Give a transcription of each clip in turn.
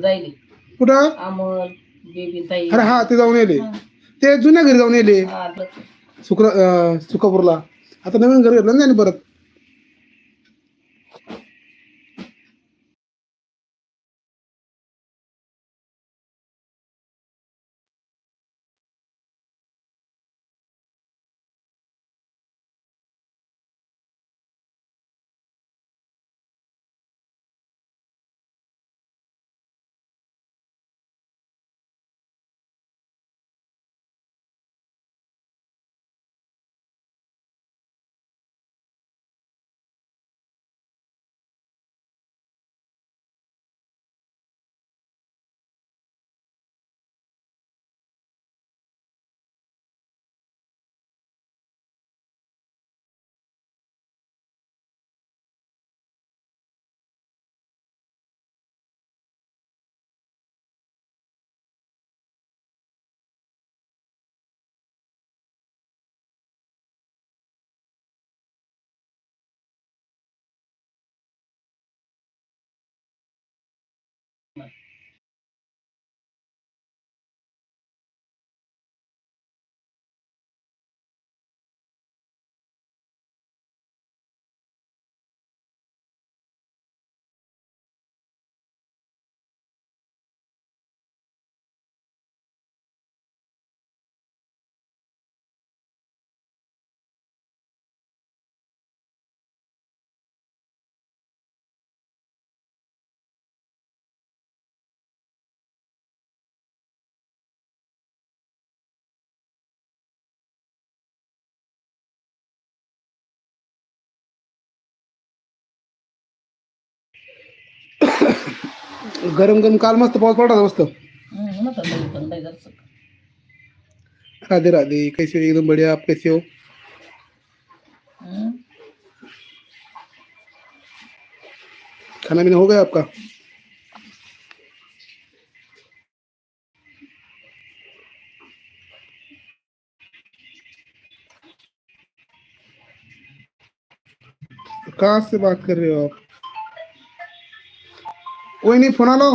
जायली. कुठं? अमोल बेबी ताई. अरे हा ते जाऊन येले. ते जुन्या घरी जाऊन येले. सुक्र अं, सुकापूरला आता नवीन घर घेतलं ना त्यांनी परत? गरम गरम काल मस्त पाऊस पडला होता मस्त. हम्म, मग लई पण लई जरासं. राधे राधे कैसे हो? एकदम बढ़िया आप कैसे हो? हम्म. खाना पीना हो गया आपका? कहाँ से बात कर रहे हो आप? कोई नहीं फोन लो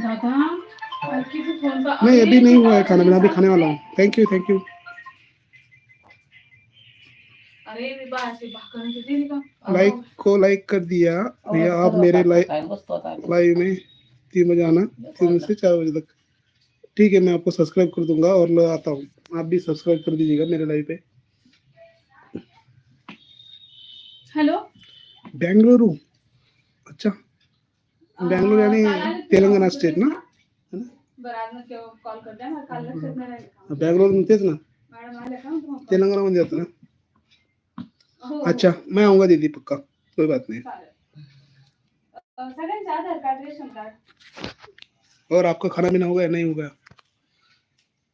दादा आणखी तू फोन बा- नहीं अभी नहीं हुआ है खाना पीना अभी खाने वाला हूँ थैंक यू थैंक यू अरे मी बाळाची भाकर आणि ते दिली का लाइक को लाइक कर दिया। भैया आप सर्व मेरे काय- लाइव काय बसतो आता आम्ही. लाइव में तीन बजे आना। तीन से चार बजे तक। ठीक है मैं आपको सब्सक्राइब कर दूँगा और मैं आता हूँ। आप भी सब्सक्राइब कर दीजिएगा मेरे लाइव पे। हॅलो बेंगलुरु। अच्छा बेंगलुरु यानी तेलंगाना स्टेट ना? बेंगलोर में तेज ना? तेलंगाना में जाता ना? अच्छा मैं आऊँगा दीदी पक्का कोई बात नहीं। और आपका खाना पीना हो गया नहीं हो गया हम्म,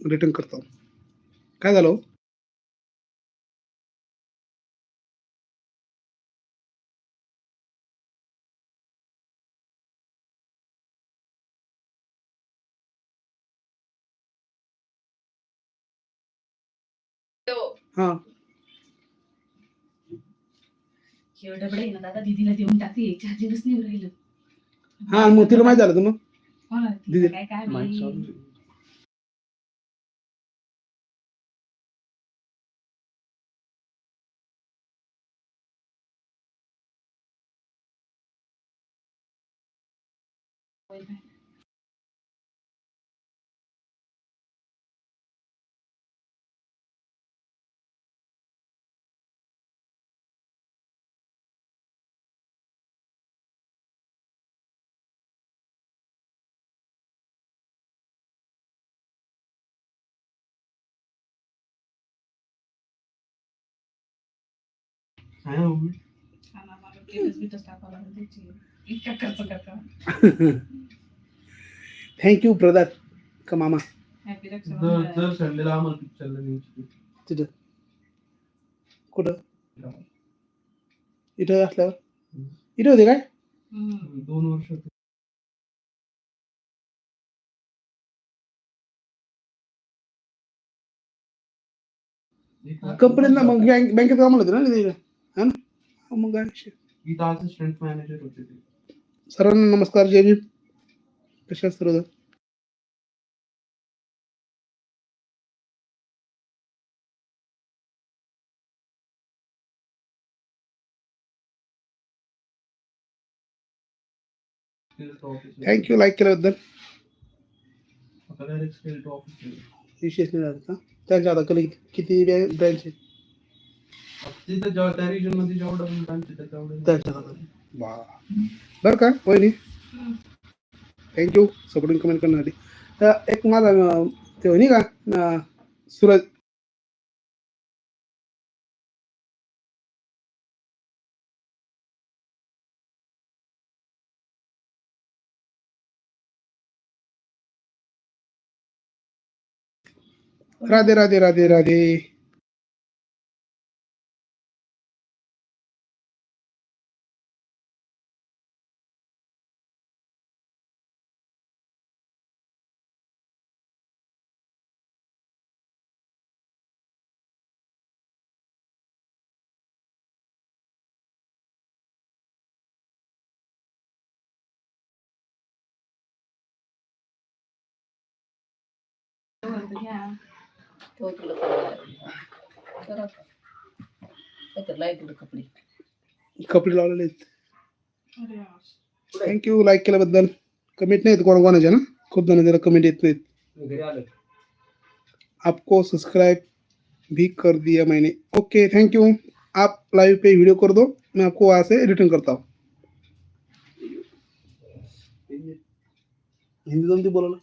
रिटर्न करता हूँ काय झालं हो? हा. एवढं बडे ना दादा दीदीला देऊन टाकते चार्जिंगच नाही राहिलं. हा मग तिला माहीत झालं हो दीदी- काय काय Amen. I don't know. इतका खर्च करता. थँक्यू ब्रदर का मामा हॅपी दर रक्षाबंधन. दर संडेला आम्हाला पिक्चरला न्यायची तिथं. कुठं? इथं असल्यावर? इथं होते काय? हम्म. दोन वर्ष कंपनीत मग बँक बँकेत कामाला होते ना तिथे. हा ना? हा, मग काय विषय असिस्टंट मॅनेजर होते. ते सर्वांना नमस्कार जय भीम कशा आहात सर्वजण Skills officer. थँक्यू लाईक केल्याबद्दल आता direct skills officer. विशेष नाही झालं का त्यांच्या आता कधी किती ब्रँच आहे तिथं जेव्हा त्या मध्ये जेवढं पण branch आहे, तेवढं त्यांच्या हातात. बरं का वहिनी? थँक्यू सपोर्टिंग कमेंट करण्यासाठी तर एक माझा अं, ते होणी का? अं, सूरज. राधे राधे राधे राधे. कपडे कपडे लावलेले आहेत. थँक्यू लाईक केल्याबद्दल कमेंट नाही येत कोणा कोणाच्या ना खूप जणांना कमेंट येत नाहीत आपको सब्सक्राइब भी कर दिया मैंने। ओके थैंक यू आप लाइव पे वीडियो कर दो। मैं आपको वहाँ से रिटर्न करता हूँ। हिंदी जमती बोला ना।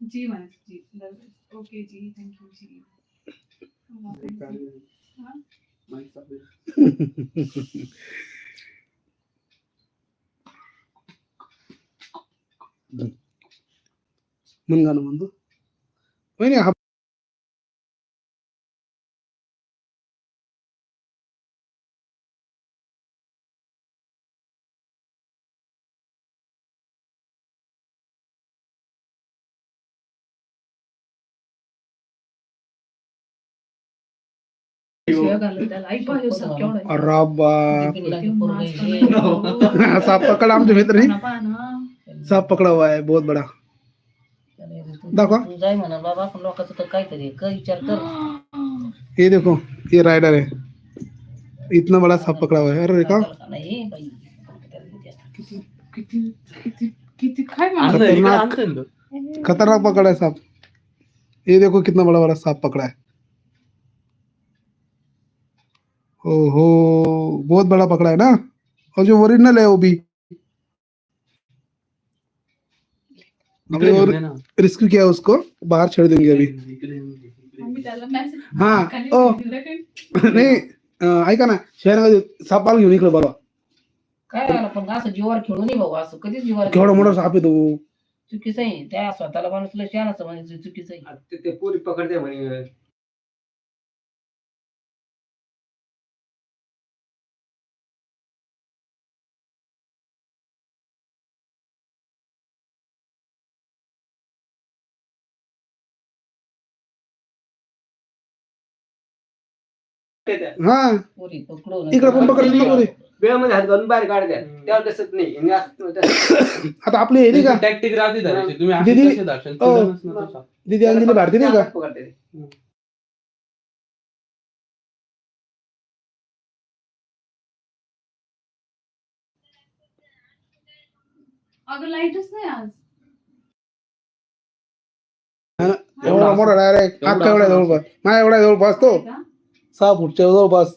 जी म्हणायचं जी बरोबर. ओके जी थँक्यू जी हा? मन सांप पकड़ा आमचे मित्र ने पाहा ना, पाहा ना. सांप पकड़ा हुआ है बहुत बड़ा तू- जाय म्हणा बाबा आपण लोकांचं तर काहीतरी कर विचार कर ये देखो ये राइडर है। इतना बड़ा सांप पकड़ा हुआ है अरे देखा। का नाही खतरनाक. खतरनाक पकड़ा है सांप ये देखो कितना बड़ा बड़ा सांप पकड़ा है। ओहो बहुत बड़ा पकड़ा है ना? और जो ओरिजिनल है वो भी। ना. रिस्क किया उसको बाहर छोड़ देंगे अभी। हा ओ? नाही अं, ऐका ना शहरामध्ये सापाला घेऊन इकडे बघा काय झालं पण असं जीवावर खेळू नये भाऊ असं कधीच जीवावर केवढा खेळू मोठा. साप आहे तो चुकीचं आहे त्या स्वतःला माणूसला शहाणाचं म्हणजे चुकीचं आहे ते ते पोरी पकडते म्हणे हा. इकडं पण पकडलं ना पोरी. वेळामध्ये हात घालून बाहेर तसंच नाही. आणि असं- तसं- आता आपली हे नाही का? टॅक्टिक राहते धरायची. तुम्ही असे दीदी- धरशाल? तुला नसणं. दिदी अंजली भारती नाही का? अगं लाईटच नाही आज. एवढा मोठा डायरेक्ट एवढा अख्खा एवढा जवळपास? माझ्या एवढा जवळपास तो. का? सहा फुटच्या जवळपास.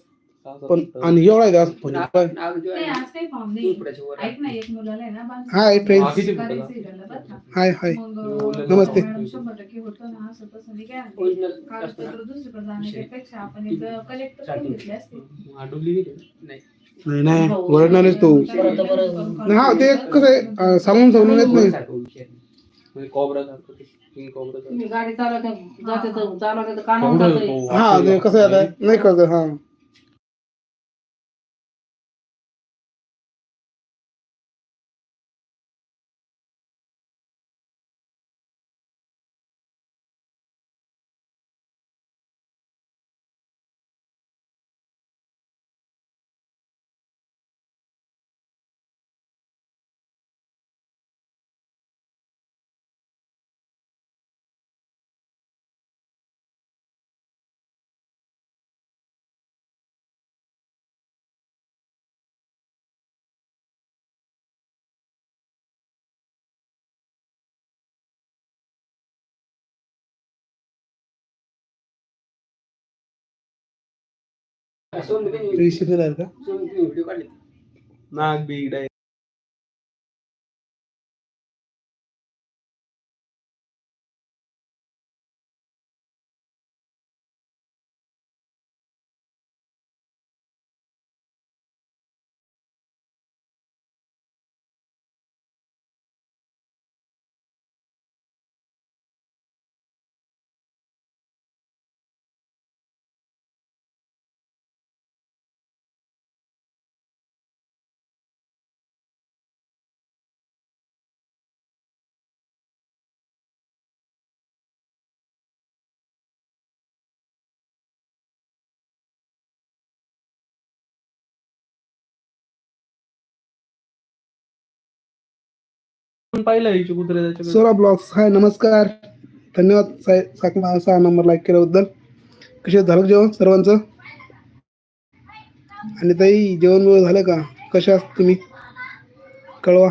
पण. आणि एवढा आहे का फोन नाव- काय? नाव जो आहे. नाही ना, आज काही फॉर्म तीन नाही. फुटाच्या वर ऐक ना एक मुलाला आहे ना बांधून हाय फ्रेंड्स का? हाय हाय. नमस्ते. शंभर टक्के होतं ना असं तसं मी काय? म्हणते, Original असतं ना. कागदपत्र दुसरीकडे जाण्यापेक्षा आपण एकदा कलेक्टर करून घेतले असते. डुबली गेली. नाही. नाही नाही. ओरडणारच तो. हा ते कसं आहे? सांगून सांगून येत नाही. म्हणजे कोबरा सारखं ते, किंग कोबरा सारखं. तुम्ही गाडी चालवता जाते तर चालवता जाते हा ते कसं आहे आता नाही कळत. हा. सोनू त्यांनी- विषय राहील का सोनू त्यांनी व्हिडिओ काढले नाग बीड आहे पाहिलं सोरा ब्लॉग्स हाय नमस्कार. धन्यवाद साहेब साकला सहा नंबर लाईक केल्याबद्दल. कसे झालं जेवण सर्वांचं? आणि ताई जेवण झालं का? कशा तुम्ही? कळवा.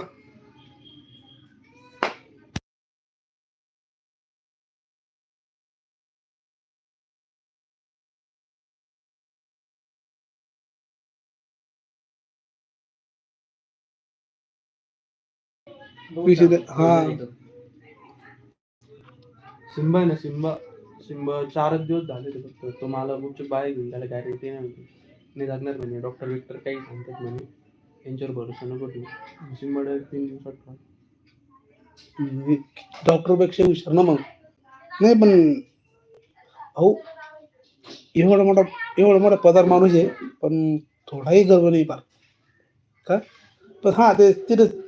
दे- हा सिम्बा आहे ना सिम्बा सिम्बा चारच दिवस झाले ते फक्त तो मला गुपचूप बाहेर घेऊन त्याला गॅरंटी नाही होती नाही म्हणे डॉक्टर विक्टर काही सांगतात म्हणे यांच्यावर भरोसा नको ठेवू सिम्बा तीन दिवसात खा. डॉक्टरपेक्षा हुशार ना मग नाही पण अहो एवढा मोठा एवढा मोठा पदार माणूस आहे पण थोडाही गर्व नाही पार का पण हा ते तिथे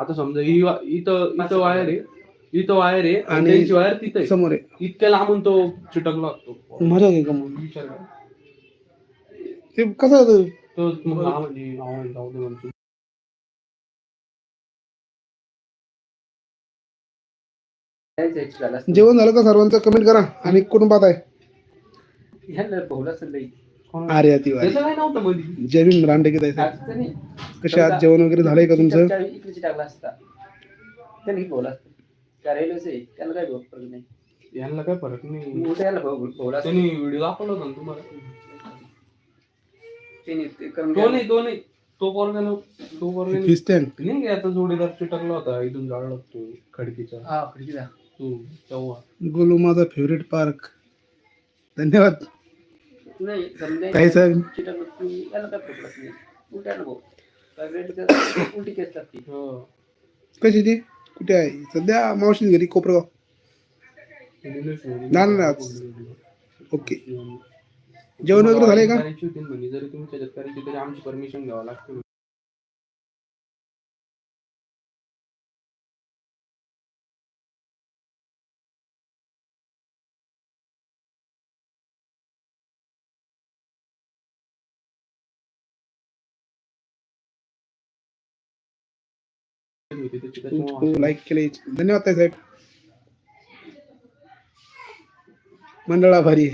आता समजा ही वा- इथं इथं वायर आहे. इथं वायर आहे. आणि आणि त्यांची वायर तिथे आहे. समोर आहे. इतक्या लांबून तो चिटकला असतो. मजा घे का मग? विचार करा. ते कसं होतं? तो मग हा म्हणजे हा म्हणजे जाऊ दे म्हणतो. जेवण झालं का सर्वांचं? कमेंट करा. आणि कुठून पाहताय ह्याला भाऊला. कोण- आर्या तिवारी जय भीम रांडे की ताई टाकतं नाही. कसे आज जेवण वगैरे झालंय का तुमचं? चमचा इकडची टाकला असता. त्याने ही भाऊला असतं. त्या रेल्वेच आहे त्याला काय भाऊ फरक नाही. यांना काय फरक नाही. व्हिडिओ दाखवला होता ना तुम्हाला? त्याने ते तो नाही पोरगा तो पोरगा आता जोडीदार चिटकला होता. इथून जाळला तो खडकीचा. हा तेव्हा. गोलू माझा फेवरेट पार्क धन्यवाद. नाही साहेब याला काय उलटी केस लागते. हो. कशी ती? कुठे आहे? सध्या मावशी घरी कोपरगाव. नाही. ओके. जेवण वगैरे झालंय का? जरी तुमच्या आमची परमिशन घ्यावं लागते होती त्याची त्याच्यामुळे लाईक केले धन्यवाद ताई साहेब. मंडळ आहे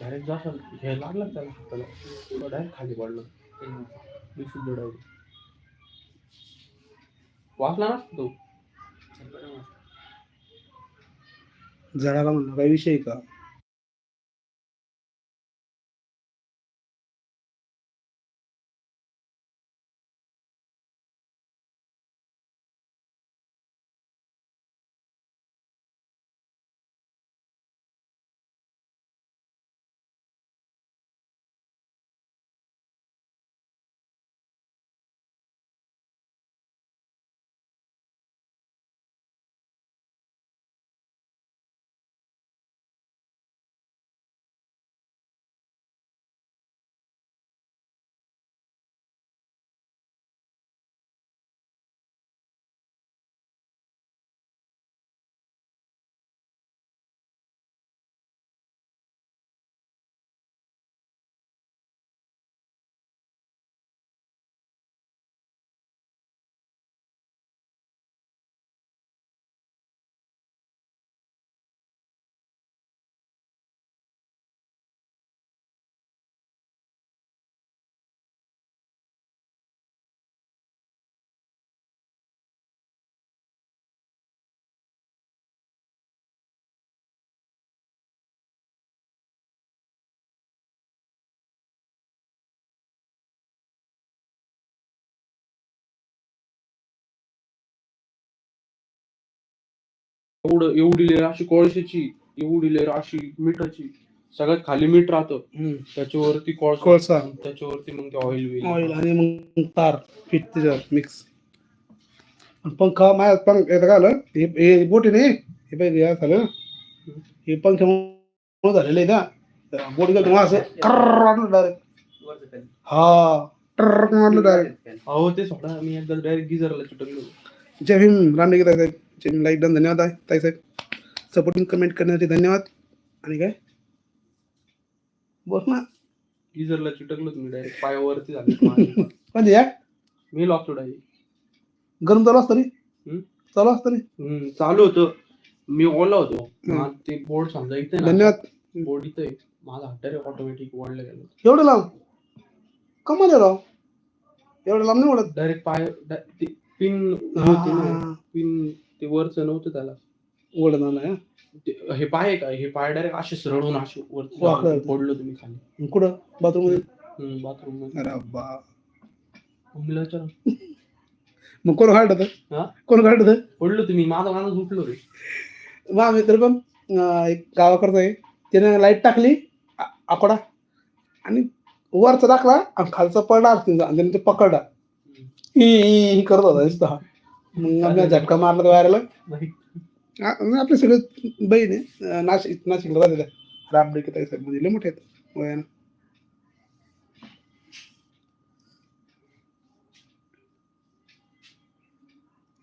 डायरेक्ट हे लागलं त्याला हाताला डायरेक्ट खाली पडलं. वाचला नसतो तो? जळाला म्हणलं काही विषय का? एवढं एवढी लेअर अशी कोळशाची एवढी लेअर अशी मिठाची सगळ्यात खाली मीठ राहतं. त्याच्यावरती कोळसा कोळसा. त्याच्यावरती मग ते ऑइल ऑइल आणि मग तार पीठ त्याच्यावर मिक्स पंखा माझ्या पंख येतं का आलं हे हे बोटी नाही हे पाहिजे हे झालं हे पंख्यामुळे झालेलं आहे ना. बोटी गेलं तुम्हाला असं कर्र वाटलं डायरेक्ट. हा ट्रक मारलं डायरेक्ट अहो ते सोडा मी एकदा डायरेक्ट गिझरला चिटकलो. जय भीम रामदेव ताई साहेब लाईक डन धन्यवाद आहे. ताई साहेब सपोर्टिंग कमेंट करण्यासाठी धन्यवाद. आणि काय? बोल ना. गिझरला चिटकलो तुम्ही डायरेक्ट पायावरती झाले माझे. म्हणजे या? मी लॉकतो डायरेक्ट गरम चालू असतं रे? चालू असतं रे. हम्म, चालू होतं. मी ओला होतो. ते बोर्ड समजा इथे ना. धन्यवाद. बोर्ड इथे. माझा हात डायरेक्ट ऑटोमॅटिक वाढलं गेलं. एवढं लांब? कमाल आहे राव. एवढं लांब नाही ओढत डायरेक्ट पाय पिन हा, हा, हा. पिन ते वरच नव्हतं त्याला. ओढत नाही ते- हे पाय आहे का? हे पाय डायरेक्ट असे सरळून असे. वरती पडलो तुम्ही खाली. कुठं? बाथरूममध्ये बाथरूम अरे बा मध्ये मग कोण काढत हा? कोण काढत पडलो तुम्ही माझा माणूस उठलो रे. मा मित्र पण अं, एक गावाकडचा आहे. त्याने लाइट टाकली आ- आकडा आणि वरचा टाकला आणि खालचा पडला आरतीचा आणि त्याने ते पकडला ही ही ही करत होता नुसता. मग आम्ही झटका मारला तर वायरला नाही. आपले सगळे बहीण आहे. अं, नाशिक नाशिकला त्या रामडेके ताई साहेब म्हणजे मोठे आहेत. वयानं.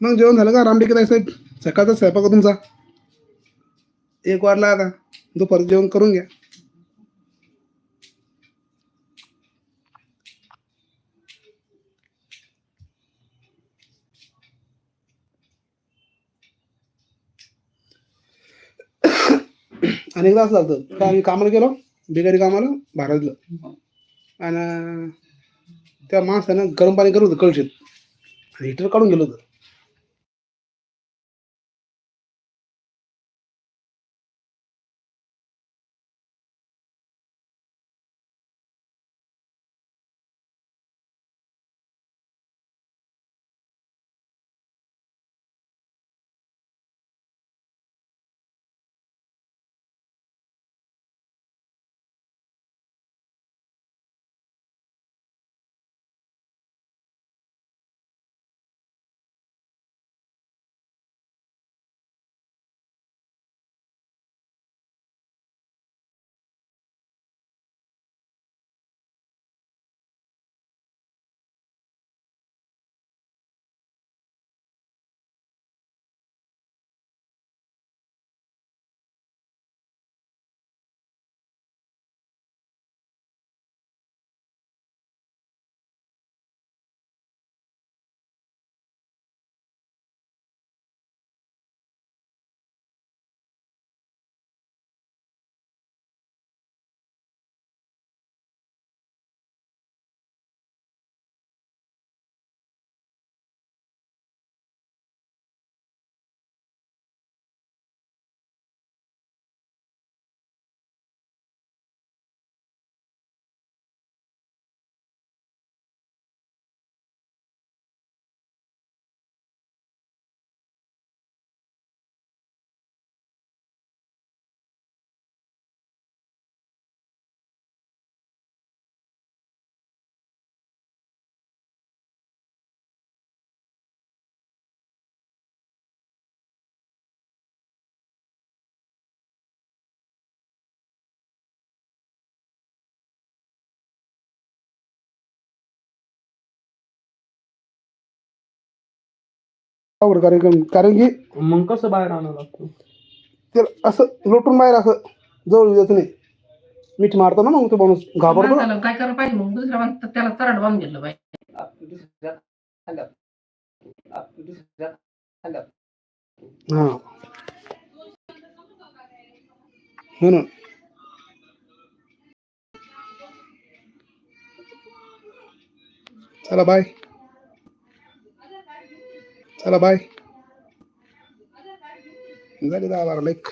मग जेवण झालं का रामडेके ताई साहेब? सकाळचा स्वयंपाक तुमचा? एक वारला आता. दुपारचं जेवण करून घ्या. अनेकदा असं झालं का आम्ही कामाला गेलो बिगारी कामाला भारतलं. आणि त्या माणसानं गरम पाणी करत होतं कळशीत. आणि हिटर काढून गेलो होतं. आवड कारण कारण की मग कसं बाहेर आणावं लागतं? त्याला असं लोटून बाहेर असं जवळ जात नाही. मीठ मारतो ना मग तो माणूस घाबरतो. ना. माणसाला काय करायला पाहिजे? मग दुसऱ्या माणसाला त्याला चराड बांधून घेतलं पाहिजे. हा. म्हणून. चला बाय चला बाय झाले दहा बारा लाईक